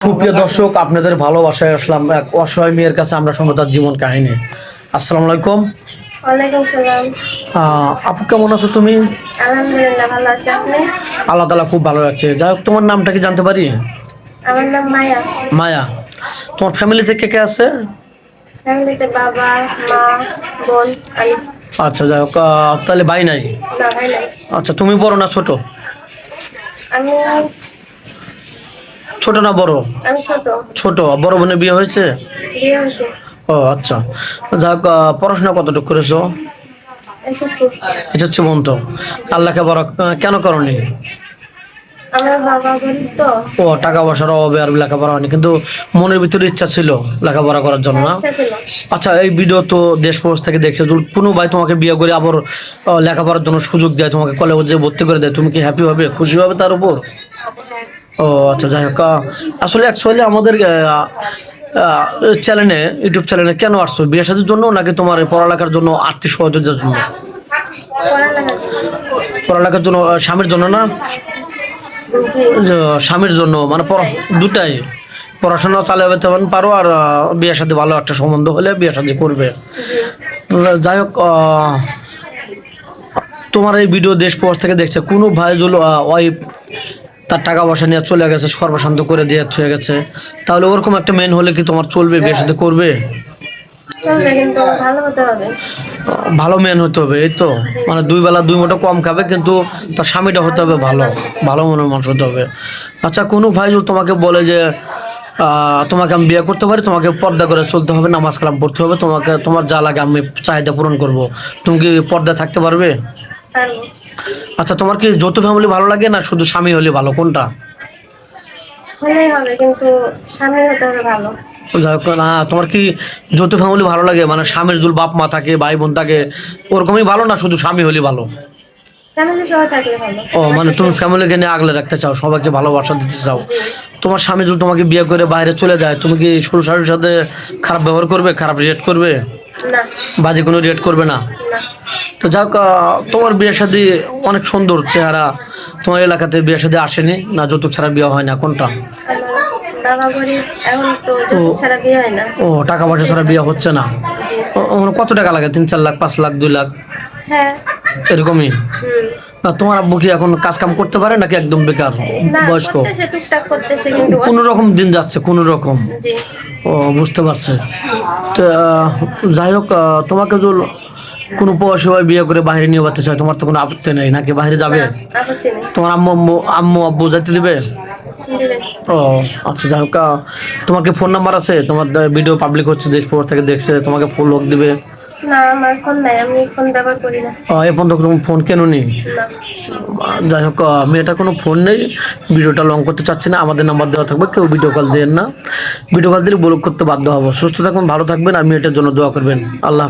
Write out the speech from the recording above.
সুপ্রিয় দর্শক আপনাদের ভালোবাসায় আসলাম এক অসহায় মেয়ের কাছে আমরা শুনব তার জীবন কাহিনী। আসসালামু আলাইকুম। আপু কেমন আছো তুমি? আল্লাহ তালা খুব ভালো লাগছে যাই হোক তোমার নামটা কি জানতে পারি? আমার নাম মায়া। মায়া। তোমার ফ্যামিলিতে কে কে আছে? ফ্যামিলিতে বাবা মা বোন আচ্ছা যাই হোক তাহলে ভাই নাই? ভাই নাই। আচ্ছা তুমি বড় না ছোট? আমি ছোট না বড়? আমি ছোট। ছোট। বড় বোনের বিয়ে হয়েছে? বিয়ে হয়েছে। ও আচ্ছা। যাক পড়াশোনা কতটুকু করেছ? এটা হচ্ছে বোন তো আল্লাহকে বড় কেন করনি? ও টাকা পয়সার অভাবে আর লেখাপড়া হয়নি। কিন্তু মনের ভিতরে ইচ্ছা ছিল লেখাপড়া করার জন্য না? আচ্ছা এই ভিডিও তো দেশ প্রবাস থেকে দেখছে। কোনো ভাই তোমাকে বিয়ে করে আবার লেখাপড়ার জন্য সুযোগ দেয় তোমাকে কলেজে ভর্তি করে দেয় তুমি কি হ্যাপি হবে খুশি হবে তার উপর? ও আচ্ছা যাই হোক আসলে অ্যাকচুয়ালি আমাদের চ্যানেলে ইউটিউব চ্যানেলে কেন আসছো? বিয়ে সাথের জন্য নাকি তোমার পড়ালেখার জন্য আর্থিক সহযোগিতার জন্য? পড়ালেখার জন্য স্বামীর জন্য না? স্বামীর জন্য মানে দুটাই। পড়াশোনা চালিয়ে যেতে পারো আর বিয়ের সাথে ভালো একটা সম্বন্ধ হলে বিয়ের সাথে করবে। যাই হোক তোমার এই ভিডিও দেশ প্রবাস থেকে দেখছে কোনো ভাই যদি ওয়াইফ তার টাকা পয়সা নিয়ে চলে গেছে সর্বশান্ত করে দিয়ে হয়ে গেছে। তাহলে ওরকম একটা মেন হলে কি তোমার চলবে বিয়ের সাথে করবে? ভালো মেন হতে হবে এই তো। মানে দুই বেলা দুই মোটা কম খাবে কিন্তু তার স্বামীটা হতে হবে ভালো ভালো মনের মানুষ হতে হবে। আচ্ছা কোনো ভাই তোমাকে বলে যে তোমাকে আমি বিয়ে করতে পারি তোমাকে পর্দা করে চলতে হবে নামাজ কালাম পড়তে হবে তোমাকে তোমার যা লাগে আমি চাহিদা পূরণ করব। তুমি কি পর্দা থাকতে পারব। আচ্ছা তোমার কি যৌথ ফ্যামিলি ভালো লাগে না শুধু স্বামী হলে ভালো? কোনটা? হলেই হবে কিন্তু সামনে হতে হবে ভালো। না তোমার কি যৌথ ফ্যামিলি ভালো লাগে? মানে স্বামীর জুল বাপ মা থাকে ভাই বোন থাকে ওরকমই ভালো না শুধু স্বামী হলে ভালো? ও মানে তুমি ফ্যামিলিকে নিয়ে আগলে রাখতে চাও সবাইকে ভালোবাসা দিতে চাও। তোমার স্বামী যদি তোমাকে বিয়ে করে বাইরে চলে যায় তুমি কি শ্বশুর শাশুড়ির সাথে খারাপ ব্যবহার করবে খারাপ রিয়েক্ট করবে? বাজে কোনো রিয়েক্ট করবে না। তো যাক তোমার বিয়ের সাথে অনেক সুন্দর চেহারা। তোমার এলাকাতে বিয়ের সাথে আসেনি না যৌতুক ছাড়া বিয়ে হয় না কোনটা? বিয়ে ও টাকা পয়সা ছাড়া বিয়ে হচ্ছে না? কত টাকা লাগে? তিন চার লাখ পাঁচ লাখ দুই লাখ? হ্যাঁ। এরকমই? না তোমার আব্বু কি এখন কাজ কাম করতে পারে নাকি একদম বেকার বয়স্ক? কোনো রকম দিন যাচ্ছে কোনো রকম? ও বুঝতে পারছে। তো যাই হোক তোমাকে কোনো পয়সা বিয়ে করে বাইরে নিয়ে যেতে চায় তোমার তো কোনো আপত্তি নেই নাকি বাইরে যাবে? তোমার আম্মু আম্মু আম্মু আব্বু যেতে দিবে? ও আচ্ছা যাই হোক আহ, তোমার কি ফোন নাম্বার আছে? তোমার ভিডিও পাবলিক হচ্ছে দেশ থেকে দেখছে তোমাকে ফোন লোক দিবে? না আমার ফোন তুমি কেন যাই হোক মেয়েটার কোনো ফোন নেই ভিডিওটা লং করতে চাচ্ছি না আমাদের নাম্বার দেওয়া থাকবে কেউ ভিডিও কল দেন না। ভিডিও কল দিলে ব্লক করতে বাধ্য হব। সুস্থ থাকবেন ভালো থাকবেন আর মেয়েটার জন্য দোয়া করবেন। আল্লাহ